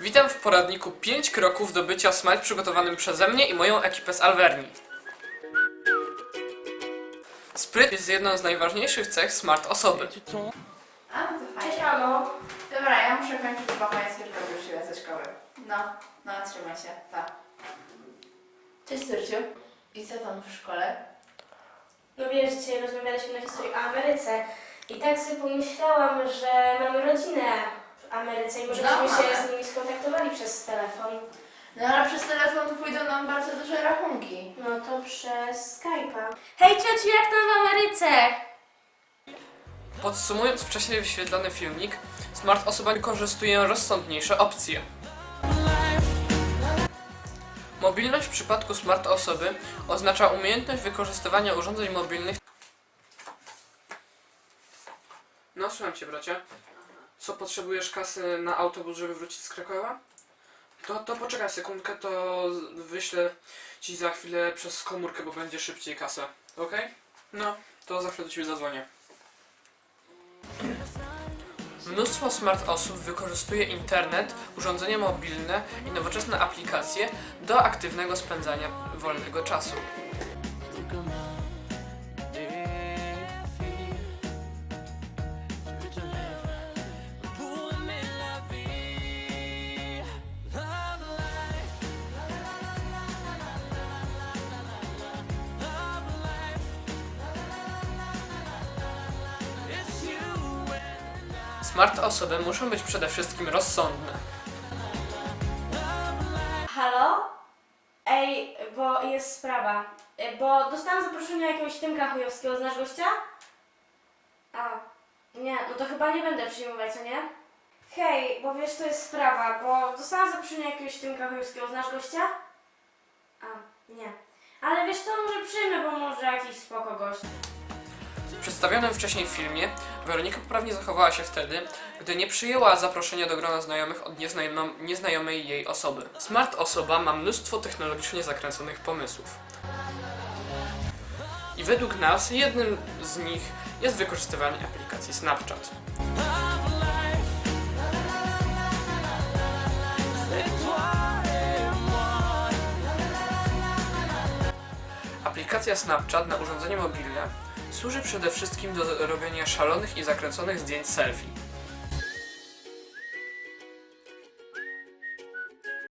Witam w poradniku 5 kroków do bycia smart przygotowanym przeze mnie i moją ekipę z Alverni. Spryt jest jedną z najważniejszych cech smart osoby. A, no to Cześć fajnie. mamo. Dobra, ja muszę kończyć, bo jest tylko wróciła ze szkoły. No, no, trzymaj się, pa. Cześć, Córciu. I co tam w szkole? No wiesz, dzisiaj rozmawialiśmy na historii o Ameryce i tak sobie pomyślałam, że mamy rodzinę Ameryce i może No, byśmy się mamy. z nimi skontaktowali przez telefon. No ale przez telefon pójdą nam bardzo duże rachunki. No to przez Skype'a. Hej ciociu, jak tam w Ameryce? Podsumując wcześniej wyświetlony filmik, smart osoba wykorzystuje rozsądniejsze opcje. Mobilność w przypadku smart osoby oznacza umiejętność wykorzystywania urządzeń mobilnych. No, słucham cię, bracie. Co potrzebujesz kasy na autobus, żeby wrócić z Krakowa? To, to poczekaj sekundkę, to wyślę ci za chwilę przez komórkę, bo będzie szybciej kasę. Ok? No, to za chwilę do ciebie zadzwonię. Mnóstwo smart osób wykorzystuje internet, urządzenia mobilne i nowoczesne aplikacje do aktywnego spędzania wolnego czasu. Smart osoby muszą być przede wszystkim rozsądne. Halo? Ej, bo jest sprawa. E, Bo dostałam zaproszenie jakiegoś Tymka Chujowskiego, znasz gościa? A, nie, no to chyba nie będę przyjmować, co nie? Hej, bo wiesz, to jest sprawa, bo dostałam zaproszenie jakiegoś Tymka Chujowskiego, znasz gościa? A, nie. Ale wiesz co, może przyjmę, bo może jakiś spoko gość. Przedstawionym wcześniej filmie Weronika poprawnie zachowała się wtedy, gdy nie przyjęła zaproszenia do grona znajomych od nieznajom- nieznajomej jej osoby. Smart osoba ma mnóstwo technologicznie zakręconych pomysłów. I według nas jednym z nich jest wykorzystywanie aplikacji Snapchat. Aplikacja Snapchat na urządzenie mobilne służy przede wszystkim do robienia szalonych i zakręconych zdjęć selfie.